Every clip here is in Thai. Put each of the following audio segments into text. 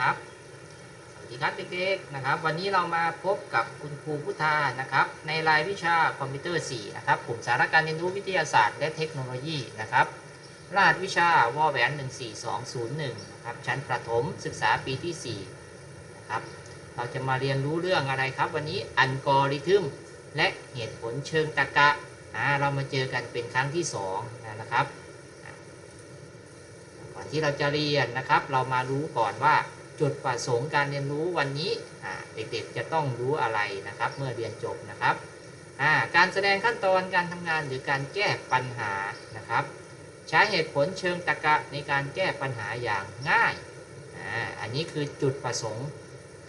นะครับ สวัสดีครับเด็กๆนะครับ วันนี้เรามาพบกับคุณครูพุทธานะครับ ในรายวิชาคอมพิวเตอร์ 4 นะครับกลุ่มสาระการเรียนรู้วิทยาศาสตร์และเทคโนโลยีนะครับ รหัสวิชาวอแหวน14201นะครับชั้นประถมศึกษาปีที่ 4 นะครับ เราจะมาเรียนรู้เรื่องอะไรครับ วันนี้อัลกอริทึมและเหตุผลเชิงตรรกะอ่าเรามาเจอกันเป็นครั้งที่ 2 นะครับก่อนที่เราจะเรียนนะครับ เรามารู้ก่อนว่า จุดประสงค์การเรียนรู้วันนี้เด็กๆจะต้องรู้อะไรนะครับเมื่อเรียนจบนะครับการแสดงขั้นตอนการทำงานหรือการแก้ปัญหานะครับ ใช้เหตุผลเชิงตรรกะในการแก้ปัญหาอย่างง่ายอ,อันนี้คือจุดประสงค์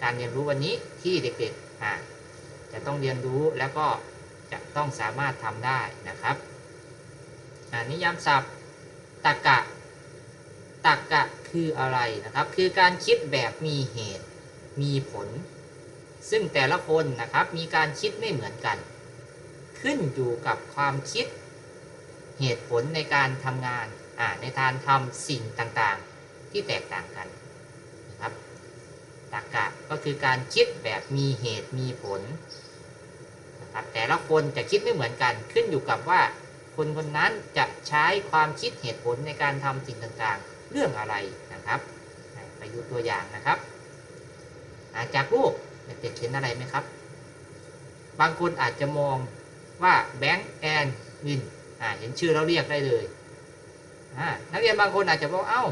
การเรียนรู้วันนี้ที่เด็กๆจะต้องเรียนรู้แล้วก็จะต้องสามารถทำได้นะครับนิยามศัพท์ตรรกะ ตรรกะคืออะไรนะครับ คือการคิดแบบมีเหตุมีผล ซึ่งแต่ละคนนะครับมีการคิดไม่เหมือนกัน ขึ้นอยู่กับความคิดเหตุผลในการทำงานในการทำสิ่งต่างๆ ที่แตกต่างกันนะครับตรรกะก็คือการคิดแบบมีเหตุมีผลนะครับแต่ละคนจะคิดไม่เหมือนกันขึ้นอยู่กับว่าคนคนนั้นจะใช้ความคิดเหตุผลในการทำสิ่งต่างๆ เรื่องอะไรนะครับไปดูตัวอย่างนะครับาจากรูปเด็กๆเห็นอะไรไหมครับ บางคนอาจจะมองว่าแบงค์แอนวินเห็นชื่อแล้วเรียกได้เลยนักเรียนบางคนอาจจะบอกเอ้า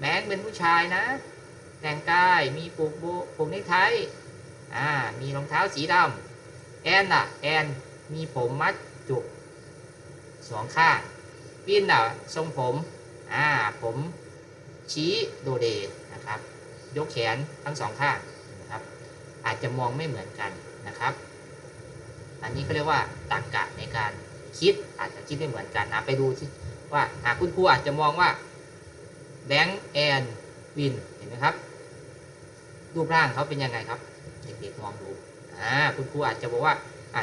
แบงค์เป็นผู้ชายนะ แต่งกายมีปลูกโบปลูกนิกไทมีรองเท้าสีดำแอนล่ะแอนมีผมมัดจุกสองข้างวินล่ะทรงผมอ่าผม ชี้โดเดนะครับ ยกแขนทั้งสองข้างนะครับ อาจจะมองไม่เหมือนกันนะครับ อันนี้เขาเรียกว่าตรรกะในการคิดอาจจะคิดไม่เหมือนกันนะไปดูที่ว่าอ่าคุณครูอาจจะมองว่าแบงค์แอนวินเห็นไหมครับ รูปร่างเขาเป็นยังไงครับ เด็กๆมองดูอ่าคุณครูอาจจะบอกว่าอ่า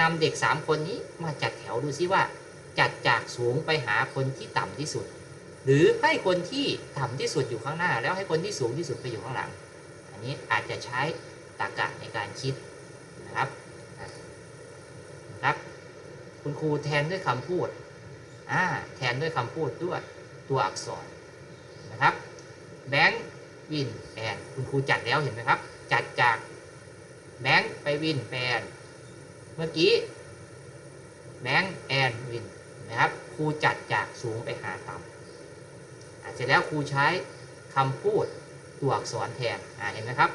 นำเด็กสามคนนี้มาจัดแถวดูซิว่า จัดจากสูงไปหาคนที่ต่ำที่สุด หรือให้คนที่ต่ำที่สุดอยู่ข้างหน้า แล้วให้คนที่สูงที่สุดไปอยู่ข้างหลัง อันนี้อาจจะใช้ตรรกะในการคิดนะครับนะครับ คุณครูแทนด้วยคำพูดอ่าแทนด้วยคำพูดด้วยตัวอักษรนะครับแบงค์วินแอนคุณครูจัดแล้วเห็นไหมครับ จัดจากแบงค์ไปวินแปนเมื่อกี้แบงค์แอนวินนะครับครูจัดจากสูงไปหาต่ำ เสร็จแล้วครูใช้คำพูดตัวอักษรแทนอ่าเห็นไหมครับ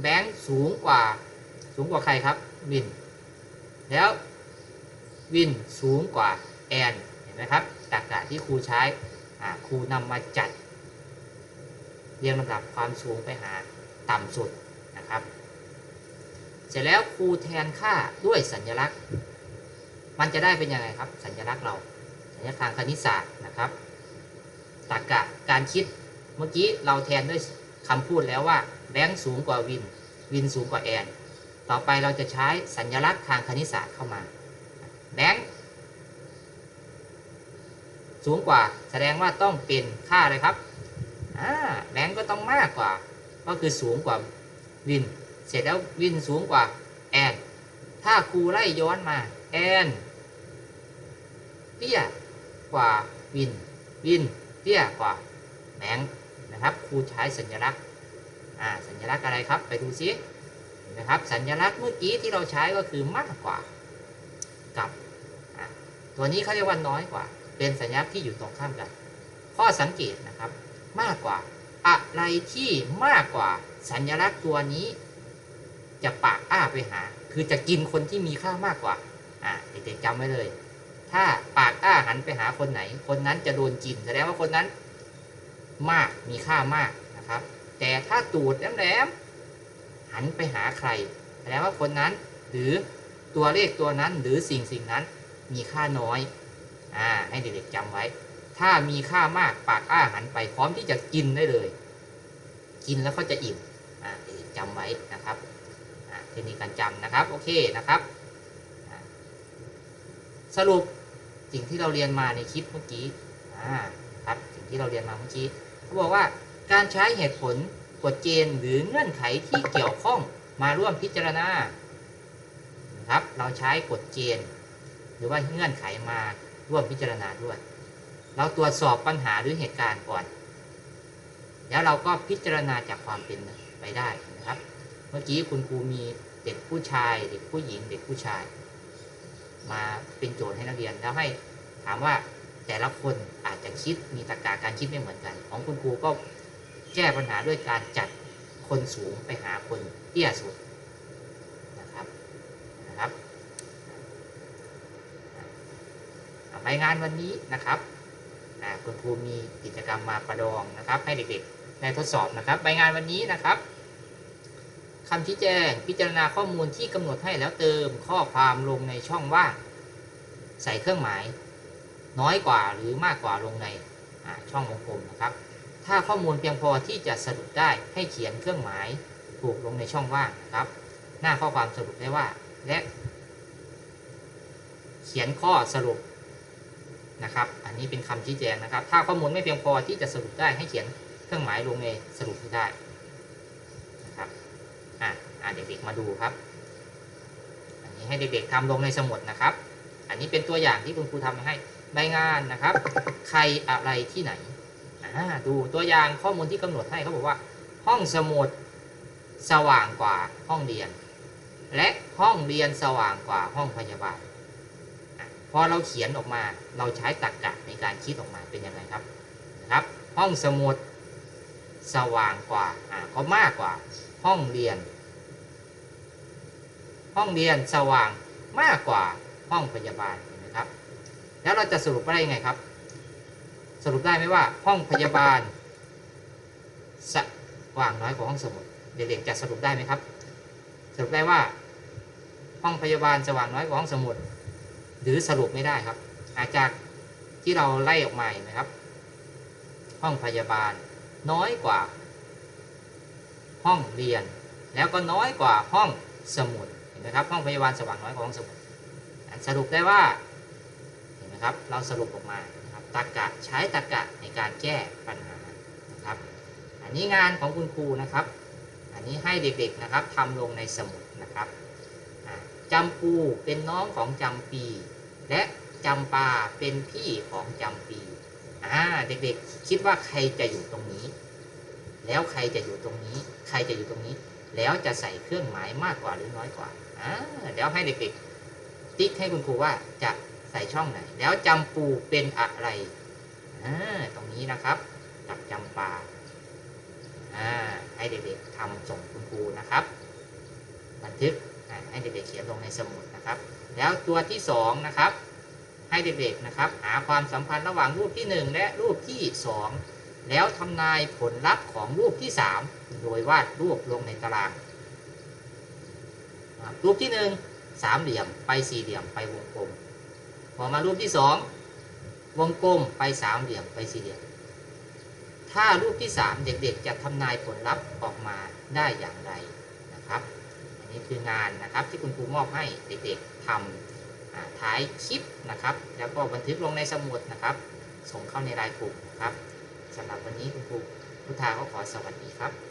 แบงค์สูงกว่าสูงกว่าใครครับวิน แล้ววินสูงกว่าแอนเห็นไหมครับตรรกะที่ครูใช้อ่าครูนำมาจัด เรียงลำดับความสูงไปหาต่ำสุดนะครับ เสร็จแล้วครูแทนค่าด้วยสัญลักษณ์ มันจะได้เป็นยังไงครับ สัญลักษณ์เรา สัญลักษณ์ทางคณิตศาสตร์นะครับตรรกะ การคิดเมื่อกี้เราแทนด้วยคำพูดแล้วว่าแบงค์สูงกว่าวิน วินสูงกว่าแอน ต่อไปเราจะใช้สัญลักษณ์ทางคณิตศาสตร์เข้ามาแบงค์สูงกว่าแสดงว่าต้องเป็นค่าอะไรครับอ่าแบงก์ก็ต้องมากกว่า ก็คือสูงกว่าวิน เสร็จแล้ววินสูงกว่าแอน ถ้าครูไล่ย้อนมาแอนเตี้ยกว่าวิน วินเตี้ยกว่า แบงก์นะครับครูใช้สัญลักษณ์อ่าสัญลักษณ์อะไรครับ ไปดูซินะครับสัญลักษณ์เมื่อกี้ที่เราใช้ก็คือมากกว่ากับตัวนี้เขาเรียกว่าน้อยกว่า เป็นสัญลักษณ์ที่อยู่ตรงข้ามกัน ข้อสังเกตนะครับ มากกว่า อะไรที่มากกว่าสัญลักษณ์ตัวนี้ จะปากอ้าไปหา คือจะกินคนที่มีค่ามากกว่าอ่าเด็กๆจำไว้เลย ถ้าปากอ้าหันไปหาคนไหน คนนั้นจะโดนกินแสดงว่าคนนั้น มากมีค่ามากนะครับ แต่ถ้าตูดแหลมๆหันไปหาใครแสดงว่าคนนั้นหรือตัวเลขตัวนั้นหรือสิ่งสิ่งนั้นมีค่าน้อยอ่าให้เด็กๆจำไว้ ถ้ามีค่ามากปากอ้าหันไปพร้อมที่จะกินได้เลย กินแล้วเขาจะอิ่มอ่าจำไว้นะครับอ่าเทคนิคการจำนะครับโอเคนะครับสรุปสิ่งที่เราเรียนมาในคลิปเมื่อกี้อ่าครับสิ่งที่เราเรียนมาเมื่อกี้ เขาบอกว่าการใช้เหตุผลกฎเกณฑ์หรือเงื่อนไขที่เกี่ยวข้องมาร่วมพิจารณาครับเราใช้กฎเกณฑ์ หรือว่าเงื่อนไขมาร่วมพิจารณาด้วย เราตรวจสอบปัญหาหรือเหตุการณ์ก่อน แล้วเราก็พิจารณาจากความเป็นไปได้นะครับ เมื่อกี้คุณครูมีเด็กผู้ชาย เด็กผู้หญิง เด็กผู้ชาย มาเป็นโจทย์ให้นักเรียนแล้วให้ถามว่า แต่ละคนอาจจะคิดมีตรรกะการคิดไม่เหมือนกัน ของคุณครูก็แก้ปัญหาด้วยการจัดคนสูงไปหาคนเตี้ยสุดนะครับนะครับอ่าใบงานวันนี้นะครับคุณครูมีกิจกรรมมาประดองนะครับ ให้เด็กๆได้ทดสอบนะครับใบงานวันนี้นะครับคำชี้แจงพิจารณาข้อมูลที่กำหนดให้แล้วเติมข้อความลงในช่องว่างใส่เครื่องหมาย น้อยกว่าหรือมากกว่าลงในช่องวงกลมนะครับ ถ้าข้อมูลเพียงพอที่จะสรุปได้ให้เขียนเครื่องหมายถูกลงในช่องว่างนะครับ หน้าข้อความสรุปได้ว่าและ เขียนข้อสรุปนะครับ อันนี้เป็นคำชี้แจงนะครับ ถ้าข้อมูลไม่เพียงพอที่จะสรุปได้ให้เขียนเครื่องหมายลงในสรุปที่ได้นะครับอะอะเด็กๆมาดูครับ อันนี้ให้เด็กๆทำลงในสมุดนะครับ อันนี้เป็นตัวอย่างที่คุณครูทำมาให้ ใบงานนะครับ ใครอะไรที่ไหนดูตัวอย่างข้อมูลที่กำหนดให้เขาบอกว่า ห้องสมุดสว่างกว่าห้องเรียน และห้องเรียนสว่างกว่าห้องพยาบาลพอเราเขียนออกมาเราใช้ตรรกะในการคิดออกมาเป็นยังไงครับนะครับ ห้องสมุดสว่างกว่าอ่าก็มากกว่าห้องเรียน ห้องเรียนสว่างมากกว่าห้องพยาบาลเห็นไหมครับ แล้วเราจะสรุปได้ยังไงครับ สรุปได้ไหมว่าห้องพยาบาลสว่างน้อยกว่าห้องสมุดเด็กๆจะสรุปได้ไหมครับ สรุปได้ว่า ห้องพยาบาลสว่างน้อยกว่าห้องสมุด หรือสรุปไม่ได้ครับ อาจากที่เราไล่ออกมาเห็นไหมครับ ห้องพยาบาลน้อยกว่า ห้องเรียน แล้วก็น้อยกว่าห้องสมุดเห็นไหมครับ ห้องพยาบาลสว่างน้อยกว่าห้องสมุดสรุปได้ว่า นไหมครับ เราสรุปออกมานะครับตรรกะใช้ตรรกะในการแก้ปัญหานะครับ อันนี้งานของคุณครูนะครับ อันนี้ให้เด็กๆนะครับทำลงในสมุดนะครับจำปูเป็นน้องของจำปี และจำปาเป็นพี่ของจำปีอ่าเด็กๆคิดว่าใครจะอยู่ตรงนี้ แล้วใครจะอยู่ตรงนี้ ใครจะอยู่ตรงนี้ แล้วจะใส่เครื่องหมายมากกว่าหรือน้อยกว่าอ่าเดี๋ยวให้เด็กๆติ๊กให้คุณครูว่าจะ ใส่ช่องไหน แล้วจำปูเป็นอะไรตรงนี้นะครับกับจำปาอ่าให้เด็กๆทำส่งคุณครูนะครับ บันทึกให้เด็กๆเขียนลงในสมุดนะครับ แล้วตัวที่สองนะครับให้เด็กๆนะครับ หาความสัมพันธ์ระหว่างรูปที่หนึ่งและรูปที่สองแล้วทำนายผลลัพธ์ของรูปที่สามโดยวาดรูปลงในตาราง รูปที่หนึ่งสามเหลี่ยมไปสี่เหลี่ยมไปวงกลม พอมารูปที่สองวงกลมไปสามเหลี่ยมไปสี่เหลี่ยม ถ้ารูปที่สามเด็กๆจะทำนายผลลัพธ์ออกมาได้อย่างไรนะครับ อันนี้คืองานนะครับที่คุณครูมอบให้เด็กๆทำอ่าท้ายคลิปนะครับ แล้วก็บันทึกลงในสมุดนะครับ ส่งเข้าในรายกลุ่มนะครับสำหรับวันนี้คุณครูพุทธาก็ขอสวัสดีครับ